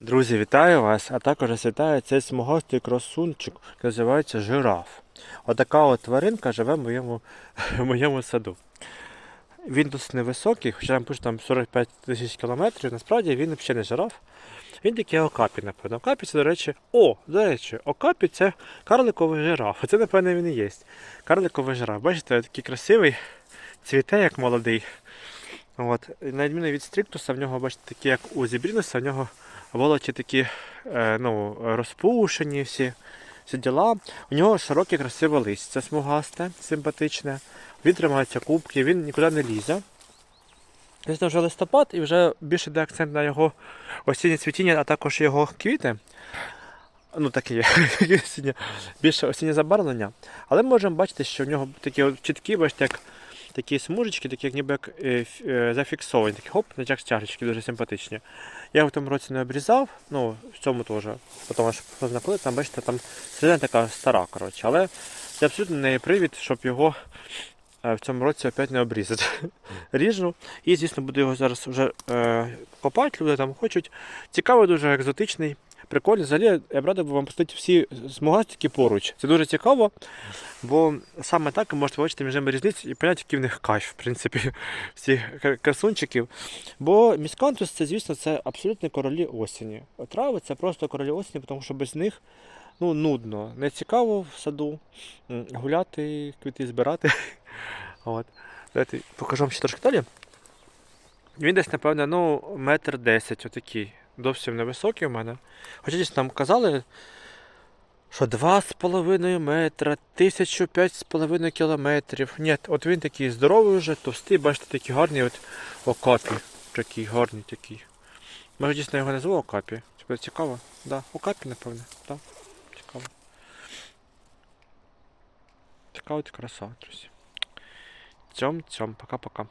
Друзі, вітаю вас, а також вас вітає цей смугастий красунчик, який називається жираф. Отака от тваринка живе в моєму, в моєму саду. Він досить невисокий, хоча там пише там 45 тисяч кілометрів, насправді він взагалі не жираф. Він такий окапі, напевно. Окапі це, до речі, о, до речі, окапі це карликовий жираф. Оце, напевно, він і є. Карликовий жираф. Бачите, такий красивий, цвіте як молодий. От. На відміну від стріктуса, в нього, бачите, такі, як у зібрінуса, в нього волочі такі е, ну, розпушені всі, всі діла. У нього широке красиве листя смугасте, симпатичне. Він тримається кубки, він нікуди не лізе. Десь вже листопад і вже більше йде акцент на його осіннє цвітіння, а також його квіти. Ну, такі такі більше осіннє забарвлення. Але ми можемо бачити, що в нього такі чіткі, бачите, як такі смужечки, такі як ніби як е, е, зафіксовані, такі хоп, на як стяжечки, дуже симпатичні. Я в тому році не обрізав, ну в цьому теж. Тому що познакомили, там, бачите, там середина така стара, коротше. Але це абсолютно не привід, щоб його в цьому році опять не обрізати. Ріжу. І, звісно, буду його зараз вже е, копати, люди там хочуть. Цікавий, дуже екзотичний. Прикольно, взагалі я б радий би вам поставити всі смугастики поруч. Це дуже цікаво, бо саме так ви можете побачити між ними різницю і поняти, який в них кайф, в принципі, всіх кра- красунчиків. Бо міскантус це, звісно, це абсолютно королі осені. Трави це просто королі осені, тому що без них ну, нудно. Не цікаво в саду гуляти, квіти збирати. От. Давайте покажу вам ще трошки далі. Він десь, напевно, ну, метр десять, отакий. Зовсім невисокий у мене. Хоча десь там казали, що 2,5 метра, 1005,5 кілометрів. Ні, от він такий здоровий вже, товстий, бачите, такий гарний от окапі. Такий гарний такий. Може дійсно його назву окапі. Це цікаво? Да. Окапі, напевне. Да. Цікаво. От краса, друзі. Цьом, цьом, пока-пока.